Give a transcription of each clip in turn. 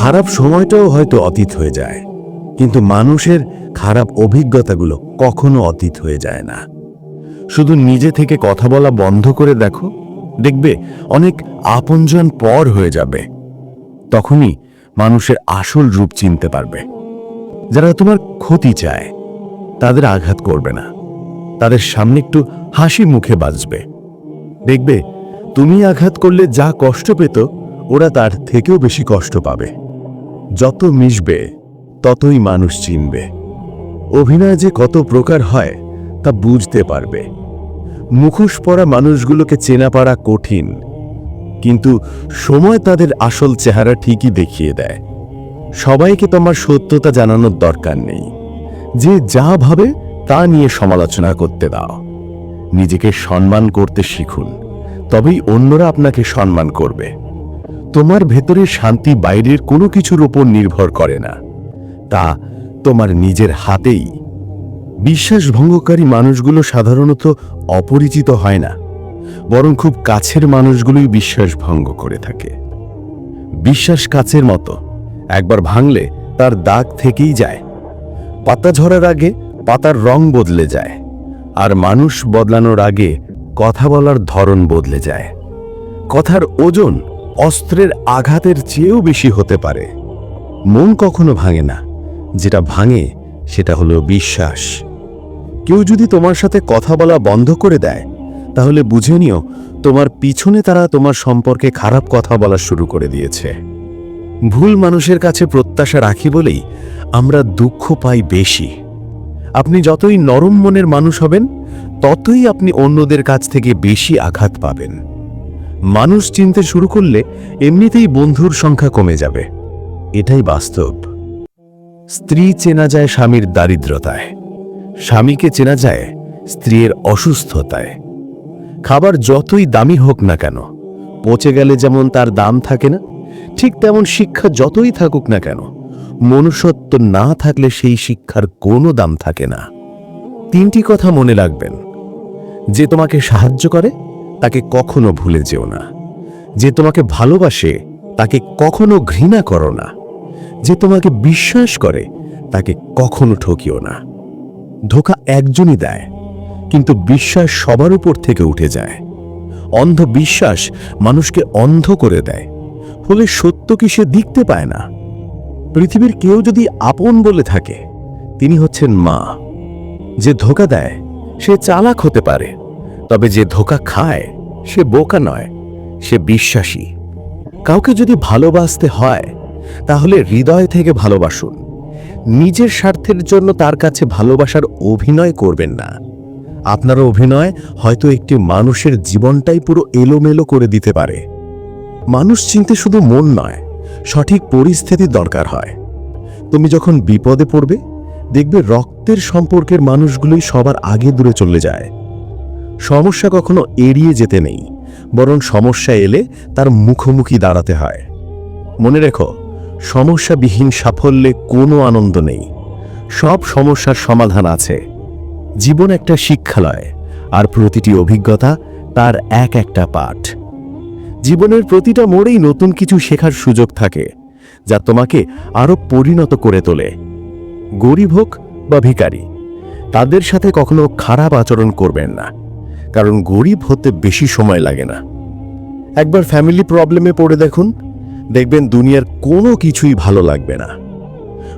খারাপ সময়টাও হয়তো অতীত হয়ে যায়, কিন্তু মানুষের খারাপ অভিজ্ঞতাগুলো কখনো অতীত হয়ে যায় না। শুধু নিজে থেকে কথা বলা বন্ধ করে দেখো, দেখবে অনেক আপনজন পর হয়ে যাবে। তখনই মানুষের আসল রূপ চিনতে পারবে। যারা তোমার ক্ষতি চায়, তাদের আঘাত করবে না। তাদের সামনে একটু হাসি মুখে বাঁচবে দেখবে, তুমি আঘাত করলে যা কষ্ট পেত ওরা তার থেকেও বেশি কষ্ট পাবে। যত মিশবে, ততই মানুষ চিনবে। অভিনয় যে কত প্রকার হয়, তা বুঝতে পারবে। মুখোশ পরা মানুষগুলোকে চেনা পারা কঠিন, কিন্তু সময় তাদের আসল চেহারা ঠিকই দেখিয়ে দেয়। সবাইকে তোমার সত্যতা জানানোর দরকার নেই। যে যা ভাবে, তা নিয়ে সমালোচনা করতে দাও। নিজেকে সম্মান করতে শিখুন, তবেই অন্যরা আপনাকে সম্মান করবে। তোমার ভেতরের শান্তি বাইরের কোনো কিছুর উপর নির্ভর করে না। তা তোমার নিজের হাতেই। বিশ্বাসভঙ্গকারী মানুষগুলো সাধারণত অপরিচিত হয় না, বরং খুব কাছের মানুষগুলোই বিশ্বাস ভঙ্গ করে থাকে। বিশ্বাস কাছের মতো, একবার ভাঙলে তার দাগ থেকেই যায়। পাতা ঝরার আগে পাতার রং বদলে যায়, আর মানুষ বদলানোর আগে কথা বলার ধরন বদলে যায়। কথার ওজন অস্ত্রের আঘাতের চেয়েও বেশি হতে পারে। মন কখনো ভাঙে না। যেটা ভাঙে, সেটা হলো বিশ্বাস। কেউ যদি তোমার সাথে কথা বলা বন্ধ করে দেয়, তাহলে বুঝে নিও, তোমার পিছনে তারা তোমার সম্পর্কে খারাপ কথা বলা শুরু করে দিয়েছে। ভুল মানুষের কাছে প্রত্যাশা রাখি বলেই আমরা দুঃখ পাই বেশি। আপনি যতই নরম মনের মানুষ হবেন, ততই আপনি অন্যদের কাছ থেকে বেশি আঘাত পাবেন। মানুষ চিনতে শুরু করলে এমনিতেই বন্ধুর সংখ্যা কমে যাবে। এটাই বাস্তব। স্ত্রী চেনা যায় স্বামীর দারিদ্রতায়। স্বামীকে চেনা যায় স্ত্রীর অসুস্থতায়। খাবার যতই দামি হোক না কেন, পচে গেলে যেমন তার দাম থাকে না, ঠিক তেমন শিক্ষা যতই থাকুক না কেন, মনুষ্যত্ব না থাকলে সেই শিক্ষার কোনো দাম থাকে না। তিনটি কথা মনে রাখবেন। যে তোমাকে সাহায্য করে তাকে কখনো ভুলে যেও না। যে তোমাকে ভালোবাসে, তাকে কখনো ঘৃণা করো না। যে তোমাকে বিশ্বাস করে, তাকে কখনো ঠকিও না। ধোকা একজনই দেয়, কিন্তু বিশ্বাস সবার উপর থেকে উঠে যায়। অন্ধ বিশ্বাস মানুষকে অন্ধ করে দেয়, ফলে সত্য কি সে দেখতে পায় না? পৃথিবীর কেউ যদি আপন বলে থাকে, তিনি হচ্ছেন মা। যে ধোকা দেয়, সে চালাক হতে পারে। তবে যে ধোকা খায়, সে বোকা নয়, সে বিশ্বাসী। কাউকে যদি ভালোবাসতে হয়, তাহলে হৃদয় থেকে ভালোবাসুন। নিজের স্বার্থের জন্য তার কাছে ভালোবাসার অভিনয় করবেন না। আপনার অভিনয় হয়তো একটি মানুষের জীবনটাই পুরো এলোমেলো করে দিতে পারে। মানুষ চিনতে শুধু মন নয়, সঠিক পরিস্থিতি দরকার হয়। তুমি যখন বিপদে পড়বে, দেখবে রক্তের সম্পর্কের মানুষগুলোই সবার আগে দূরে চলে যায়। সমস্যা কখনো এড়িয়ে যেতে নেই, বরং সমস্যা এলে তার মুখোমুখি দাঁড়াতে হয়। মনে রেখো, সমস্যাবিহীন সাফল্যে কোনো আনন্দ নেই। সব সমস্যার সমাধান আছে। জীবন একটা শিক্ষালয়, আর প্রতিটি অভিজ্ঞতা তার এক একটা পাঠ। জীবনের প্রতিটা মোড়েই নতুন কিছু শেখার সুযোগ থাকে, যা তোমাকে আরও পরিণত করে তোলে। গরিব হোক বা ভিখারি, তাদের সাথে কখনো খারাপ আচরণ করবেন না। কারণ গরিব হতে বেশি সময় লাগে না। একবার ফ্যামিলি প্রবলেমে পড়ে দেখুন, দেখবেন দুনিয়ার কোনো কিছুই ভালো লাগবে না।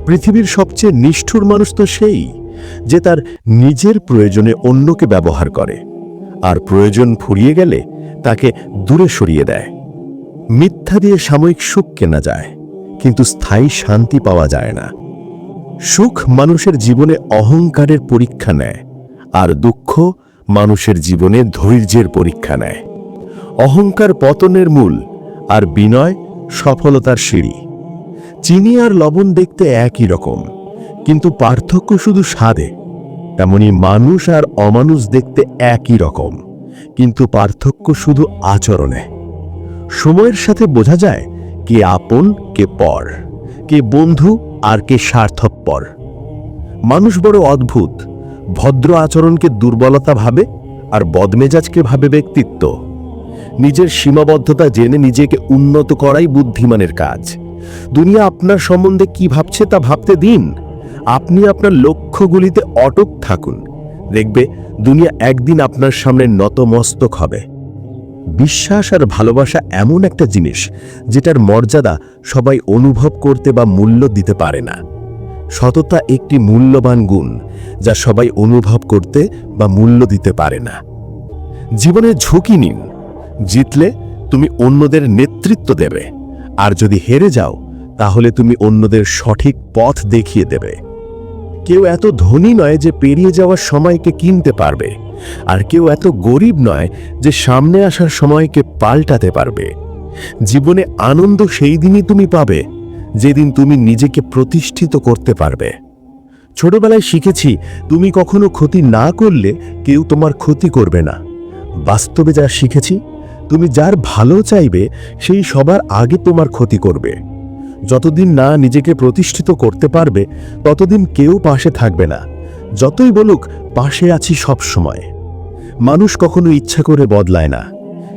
পৃথিবীর সবচেয়ে নিষ্ঠুর মানুষ তো সেই, যে তার নিজের প্রয়োজনে অন্যকে ব্যবহার করে, আর প্রয়োজন ফুরিয়ে গেলে তাকে দূরে সরিয়ে দেয়। মিথ্যা দিয়ে সাময়িক সুখ কেনা যায়, কিন্তু স্থায়ী শান্তি পাওয়া যায় না। সুখ মানুষের জীবনে অহংকারের পরীক্ষা নেয়, আর দুঃখ মানুষের জীবনে ধৈর্যের পরীক্ষা নেয়। অহংকার পতনের মূল আর বিনয় সফলতার সিঁড়ি। চিনি আর লবণ দেখতে একই রকম, কিন্তু পার্থক্য শুধু স্বাদে। তেমনি মানুষ আর অমানুষ দেখতে একই রকম, কিন্তু পার্থক্য শুধু আচরণে। সময়ের সাথে বোঝা যায় কে আপন, কে পর, কে বন্ধু আর কে স্বার্থপর। মানুষ বড় অদ্ভুত ভদ্র আচরণকে দুর্বলতা ভাবে আর বদমেজাজকে ভাবে ব্যক্তিত্ব। নিজের সীমাবদ্ধতা জেনে নিজেকে উন্নত করাই বুদ্ধিমানের কাজ। দুনিয়া আপনার সম্বন্ধে কি ভাবছে তা ভাবতে দিন। আপনি আপনার লক্ষ্যগুলিতে অটক থাকুন। দেখবে, দুনিয়া একদিন আপনার সামনে নতমস্তক হবে। বিশ্বাস আর ভালোবাসা এমন একটা জিনিস, যেটার মর্যাদা সবাই অনুভব করতে বা মূল্য দিতে পারে না। সততা একটি মূল্যবান গুণ যা সবাই অনুভব করতে বা মূল্য দিতে পারে না। জীবনে ঝুঁকি নিন। জিতলে তুমি অন্যদের নেতৃত্ব দেবে। আর যদি হেরে যাও, তাহলে তুমি অন্যদের সঠিক পথ দেখিয়ে দেবে। কেউ এত ধনী নয় যে পেরিয়ে যাওয়ার সময়কে কিনতে পারবে। আর কেউ এত গরিব নয় যে সামনে আসার সময়কে পাল্টাতে পারবে। জীবনে আনন্দ সেই দিনই তুমি পাবে। যেদিন তুমি নিজেকে প্রতিষ্ঠিত করতে পারবে। ছোটবেলায় শিখেছি, তুমি কখনো ক্ষতি না করলে কেউ তোমার ক্ষতি করবে না। বাস্তবে যা শিখেছি, তুমি যার ভালো চাইবে, সেই সবার আগে তোমার ক্ষতি করবে। যতদিন না নিজেকে প্রতিষ্ঠিত করতে পারবে, ততদিন কেউ পাশে থাকবে না। যতই বলুক, পাশে আছি সব সময় মানুষ কখনো ইচ্ছা করে বদলায় না।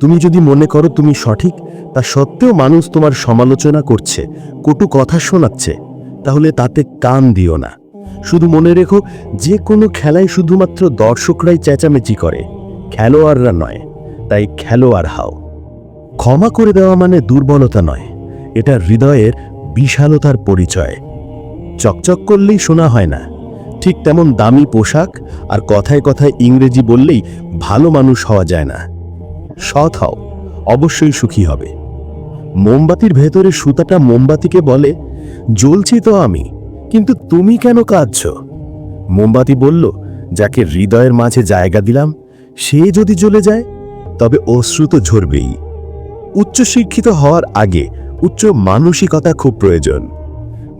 তুমি যদি মনে করো তুমি সঠিক, তা সত্ত্বেও মানুষ তোমার সমালোচনা করছে, কটু কথা শোনাচ্ছে, তাহলে তাতে কান দিও না। শুধু মনে রেখো, যে কোনো খেলায় শুধুমাত্র দর্শকরাই চেঁচামেচি করে, খেলোয়াড়রা নয়, তাই খেলোয়াড় হাও। ক্ষমা করে দেওয়া মানে দুর্বলতা নয়, এটা হৃদয়ের বিশালতার পরিচয়। চকচক করলেই শোনা হয় না, ঠিক তেমন দামি পোশাক আর কথায় কথায় ইংরেজি বললেই ভালো মানুষ হওয়া যায় না। সৎ হও, অবশ্যই সুখী হবে। মোমবাতির ভেতরে সুতাটা মোমবাতিকে বলে, জ্বলছি তো আমি, কিন্তু তুমি কেন কাঁদছ? মোমবাতি বলল, যাকে হৃদয়ের মাঝে জায়গা দিলাম, সে যদি জ্বলে যায়, তবে অশ্রু তো ঝরবেই। উচ্চশিক্ষিত হওয়ার আগে উচ্চ মানসিকতা খুব প্রয়োজন।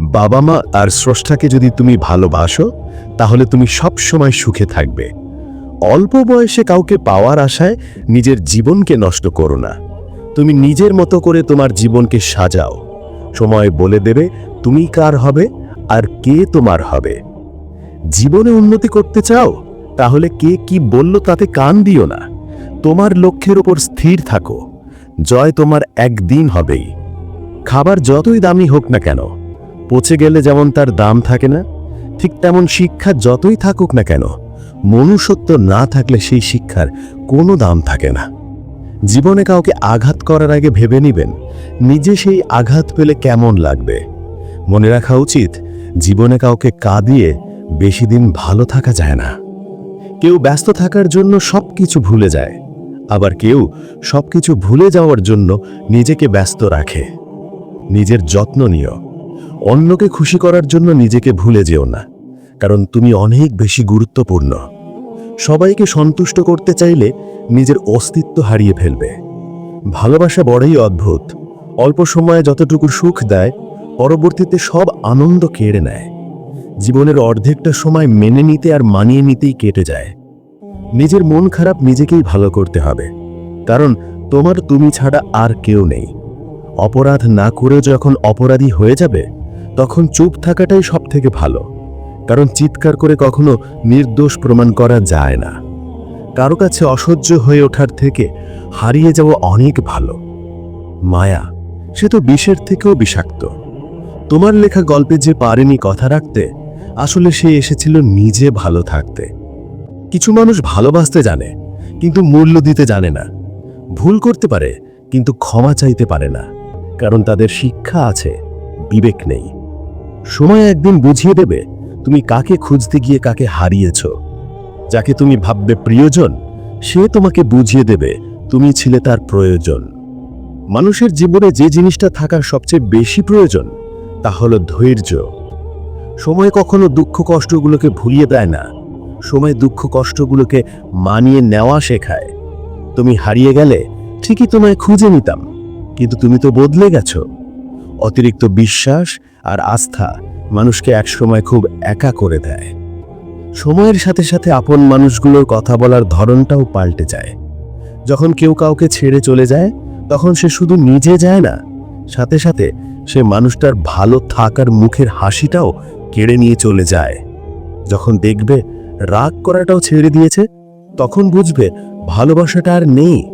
বাবা মা আর স্রষ্টাকে যদি তুমি ভালোবাসো, তাহলে তুমি সব সময় সুখে থাকবে। অল্প বয়সে কাউকে পাওয়ার আশায় নিজের জীবনকে নষ্ট করো না। তুমি নিজের মতো করে তোমার জীবনকে সাজাও। সময় বলে দেবে তুমি কার হবে আর কে তোমার হবে। জীবনে উন্নতি করতে চাও? তাহলে কে কি বলল তাতে কান দিও না। তোমার লক্ষ্যের ওপর স্থির থাকো। জয় তোমার একদিন হবেই। খাবার যতই দামি হোক না কেন, পচে গেলে যেমন তার দাম থাকে না, ঠিক তেমন শিক্ষা যতই থাকুক না কেন মনুষ্যত্ব না থাকলে সেই শিক্ষার কোনো দাম থাকে না। জীবনে কাউকে আঘাত করার আগে ভেবে নিবেন, নিজে সেই আঘাত পেলে কেমন লাগবে? মনে রাখা উচিত, জীবনে কাউকে কাঁদিয়ে বেশি দিন ভালো থাকা যায় না। কেউ ব্যস্ত থাকার জন্য সব কিছু ভুলে যায়, আবার কেউ সব কিছু ভুলে যাওয়ার জন্য নিজেকে ব্যস্ত রাখে। নিজের যত্ন নিও, অন্যকে খুশি করার জন্য নিজেকে ভুলে যেও না। কারণ তুমি অনেক বেশি গুরুত্বপূর্ণ। সবাইকে সন্তুষ্ট করতে চাইলে নিজের অস্তিত্ব হারিয়ে ফেলবে। ভালোবাসা বড়ই অদ্ভুত। অল্প সময়ে যতটুকু সুখ দেয়, পরবর্তীতে সব আনন্দ কেড়ে নেয়। জীবনের অর্ধেকটা সময় মেনে নিতে আর মানিয়ে নিতেই কেটে যায়। নিজের মন খারাপ নিজেকেই ভালো করতে হবে। কারণ তোমার তুমি ছাড়া আর কেউ নেই। অপরাধ না করেও যখন অপরাধী হয়ে যাবে, তখন চুপ থাকাটাই সব থেকে ভালো। কারণ চিৎকার করে কখনো নির্দোষ প্রমাণ করা যায় না। কারও কাছে অসহ্য হয়ে ওঠার থেকে হারিয়ে যাওয়া অনেক ভালো। মায়া, সে তো বিষের থেকেও বিষাক্ত। তোমার লেখা গল্পে যে পারেনি কথা রাখতে, আসলে সে এসেছিল নিজে ভালো থাকতে। কিছু মানুষ ভালোবাসতে জানে, কিন্তু মূল্য দিতে জানে না। ভুল করতে পারে, কিন্তু ক্ষমা চাইতে পারে না। কারণ তাদের শিক্ষা আছে, বিবেক নেই। সময় একদিন বুঝিয়ে দেবে তুমি কাকে খুঁজতে গিয়ে কাকে হারিয়েছ? যাকে তুমি ভাববে প্রিয়জন, সে তোমাকে বুঝিয়ে দেবে, তুমি ছিলে তার প্রয়োজন। মানুষের জীবনে যে জিনিসটা থাকার সবচেয়ে বেশি প্রয়োজন, তা হলো ধৈর্য। সময় কখনো দুঃখ কষ্টগুলোকে ভুলিয়ে দেয় না। সময় দুঃখ কষ্টগুলোকে মানিয়ে নেওয়া শেখায়। তুমি হারিয়ে গেলে ঠিকই তোমায় খুঁজে নিতাম, কিন্তু তুমি তো বদলে গেছো। অতিরিক্ত বিশ্বাস আর আস্থা মানুষকে একসময় খুব একা করে দেয়। সময়ের সাথে সাথে আপন মানুষগুলোর কথা বলার ধরনটাও পাল্টে যায়। যখন কেউ কাউকে ছেড়ে চলে যায়, তখন সে শুধু নিজে যায় না, সাথে সাথে সে মানুষটার ভালো থাকার মুখের হাসিটাও কেড়ে নিয়ে চলে যায়। যখন দেখবে রাগ করাটাও ছেড়ে দিয়েছে, তখন বুঝবে ভালোবাসাটা আর নেই।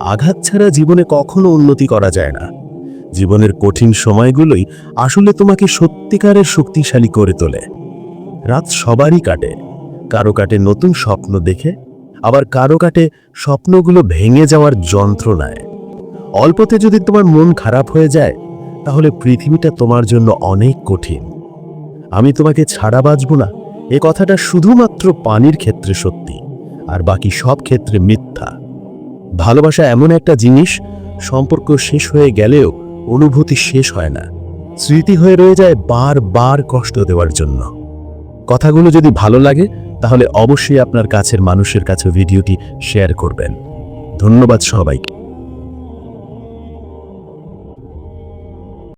আঘাত ছাড়া জীবনে কখনো উন্নতি করা যায় না। জীবনের কঠিন সময়গুলোই আসলে তোমাকে সত্যিকারের শক্তিশালী করে তোলে। রাত সবারই কাটে। কারও কাটে নতুন স্বপ্ন দেখে, আবার কারও কাটে স্বপ্নগুলো ভেঙে যাওয়ার যন্ত্রণায়। অল্পতে যদি তোমার মন খারাপ হয়ে যায়, তাহলে পৃথিবীটা তোমার জন্য অনেক কঠিন। আমি তোমাকে ছাড়া বাঁচব না। এ কথাটা শুধুমাত্র পানির ক্ষেত্রে সত্যি, আর বাকি সব ক্ষেত্রে মিথ্যা। ভালোবাসা এমন একটা জিনিস, সম্পর্ক শেষ হয়ে গেলেও অনুভূতি শেষ হয় না। স্মৃতি হয়ে রয়ে যায় বার বার কষ্ট দেওয়ার জন্য। কথাগুলো যদি ভালো লাগে, তাহলে অবশ্যই আপনার কাছের মানুষের কাছে ভিডিওটি শেয়ার করবেন। ধন্যবাদ সবাইকে।